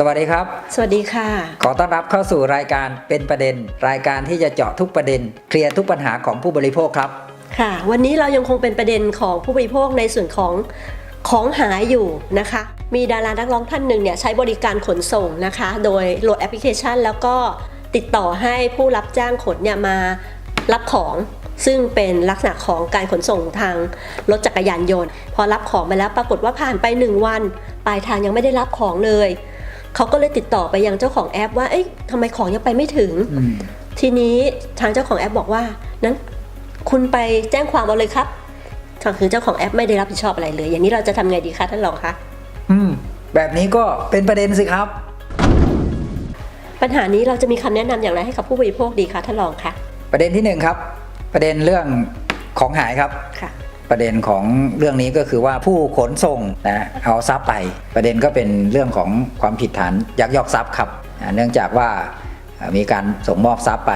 สวัสดีครับ สวัสดีค่ะ ขอต้อนรับเข้าสู่รายการเป็นประเด็น รายการที่จะเจาะทุกประเด็น เคลียร์ทุกปัญหาของผู้บริโภคครับ ค่ะ วันนี้เรายังคงเป็นประเด็นของผู้บริโภคในส่วนของของหายอยู่นะคะ มีดารานักร้องท่านหนึ่งเนี่ยใช้บริการขนส่งนะคะ โดยโหลดแอปพลิเคชัน แล้วก็ติดต่อให้ผู้รับจ้างขนเนี่ยมารับของซึ่งเป็นลักษณะของการขนส่งทางรถจักรยานยนต์ พอรับของมาแล้วปรากฏว่าผ่านไป 1 วัน ปลายทางยังไม่ได้รับของเลย เขาก็เลยติดต่อไปยังเจ้าของแอป ว่าเอ๊ะทำไมของยังไปไม่ถึงอืมทีนี้ทางเจ้าของแอปบอกว่านั้นคุณไปแจ้งความเอาเลยครับทางคือเจ้าของแอปไม่ได้รับผิดชอบอะไรเลย อย่างนี้เราจะทำไงดีคะท่านรองคะอืม แบบนี้ก็เป็นประเด็นสิครับ ปัญหานี้เราจะมีคำแนะนำอย่างไรให้กับผู้บริโภคดีคะท่านรองคะประเด็นที่หนึ่งครับ ประเด็นเรื่องของหายครับค่ะ ประเด็นของเรื่องนี้ก็คือว่าผู้ขนส่งนะเอาทรัพย์ไป ประเด็นก็เป็นเรื่องของความผิดฐานยักยอกทรัพย์ครับอ่าเนื่องจากว่าอ่ามีการส่งมอบทรัพย์ไป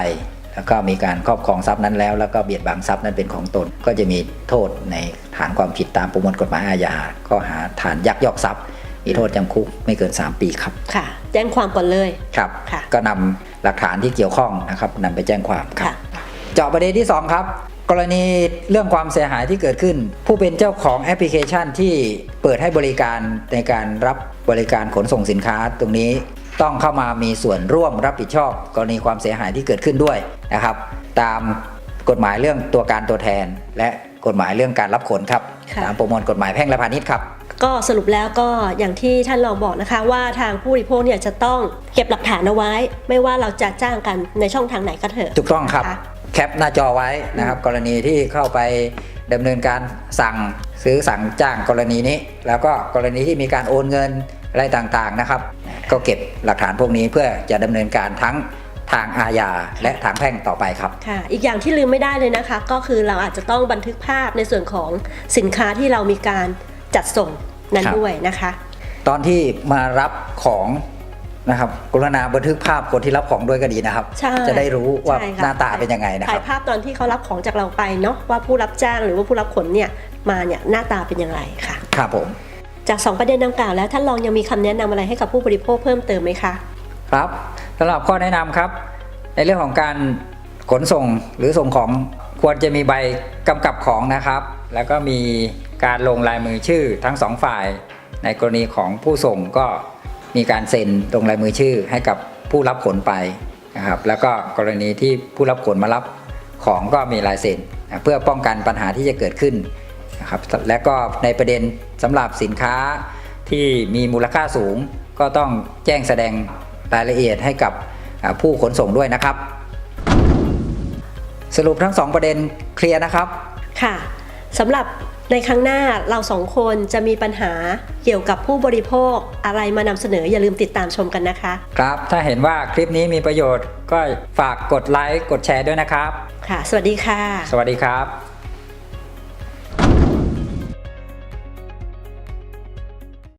แล้วก็มีการครอบครองทรัพย์นั้นแล้ว แล้วก็เบียดบังทรัพย์นั้นเป็นของตน ก็จะมีโทษในฐานความผิดตามประมวลกฎหมายอาญาข้อหาฐานยักยอกทรัพย์มีโทษจำคุกไม่เกิน 3 ปีครับ ค่ะ แจ้งความก่อนเลยครับค่ะก็นำหลักฐานที่เกี่ยวข้องนะครับนำไปแจ้งความครับค่ะเจาะประเด็นที่ 2 ครับ กรณีเรื่องความเสียหายที่เกิดขึ้น ผู้เป็นเจ้าของแอปพลิเคชันที่เปิดให้บริการในการรับบริการขนส่งสินค้าตรงนี้ต้องเข้ามามีส่วนร่วมรับผิดชอบ กรณีความเสียหายที่เกิดขึ้นด้วยนะครับ ตามกฎหมายเรื่องตัวการตัวแทน และกฎหมายเรื่องการรับขนครับค่ะตามประมวลกฎหมายแพ่งและพาณิชย์ครับก็สรุปแล้วก็อย่างที่ท่านรองบอกนะคะ ว่าทางผู้บริโภคเนี่ยจะต้องเก็บหลักฐานเอาไว้ ไม่ว่าเราจะจ้างกันในช่องทางไหนก็เถอะถูกต้องครับนะะ แคปหน้าจอไว้นะครับ กรณีที่เข้าไปดำเนินการสั่งซื้อสั่งจ้างกรณีนี้ แล้วก็กรณีที่มีการโอนเงินอะไรต่างๆนะครับ ก็เก็บหลักฐานพวกนี้เพื่อจะดำเนินการทั้งทางอาญาและทางแพ่งต่อไปครับ ค่ะ อีกอย่างที่ลืมไม่ได้เลยนะคะ ก็คือเราอาจจะต้องบันทึกภาพในส่วนของสินค้าที่เรามีการจัดส่งนั้นครับด้วยนะคะ ตอนที่มารับของ นะครับกรุณาบันทึกภาพคนที่รับของด้วยก็ดีนะครับ ใช่จะได้รู้ว่าใช่ค่ะหน้าตาเป็นยังไงนะคถ่ารัยบ ภาพตอนที่เขารับของจากเราไปเนาะว่าผู้รับจ้างหรือว่าผู้รับขนเนี่ยมาเนี่ยหน้าตาเป็นอย่างไรค่ะ ครับผม จาก 2 ประเด็นดังกล่าวแล้วท่านรองยังมีคำแนะนำอะไรให้กับผู้บริโภคเพิ่มเติมไหมคะ ครับสำหรับข้อแนะนำครับ ในเรื่องของการขนส่งหรือส่งของควรจะมีใบกำกับของนะครับ แล้วก็มีการลงลายมือชื่อทั้งสองฝ่าย ในกรณีของผู้ส่งก็ มีการเซ็นลงลายมือชื่อให้กับผู้รับขนไปนะครับแล้วก็กรณีที่ผู้รับขนมารับของก็มีลายเซ็นเพื่อป้องกันปัญหาที่จะเกิดขึ้นนะครับและก็ในประเด็นสำหรับสินค้าที่มีมูลค่าสูง ก็ต้องแจ้งแสดงรายละเอียดให้กับผู้ขนส่งด้วยนะครับ สรุปทั้งสองประเด็นเคลียร์นะครับค่ะสำหรับ ในครั้งหน้าเราสองคนจะมีปัญหาเกี่ยวกับผู้บริโภคอะไรมานำเสนออย่าลืมติดตามชมกันนะคะ ครับ ถ้าเห็นว่าคลิปนี้มีประโยชน์ก็ฝากกดไลค์กดแชร์ด้วยนะครับ ค่ะ สวัสดีค่ะ สวัสดีครับ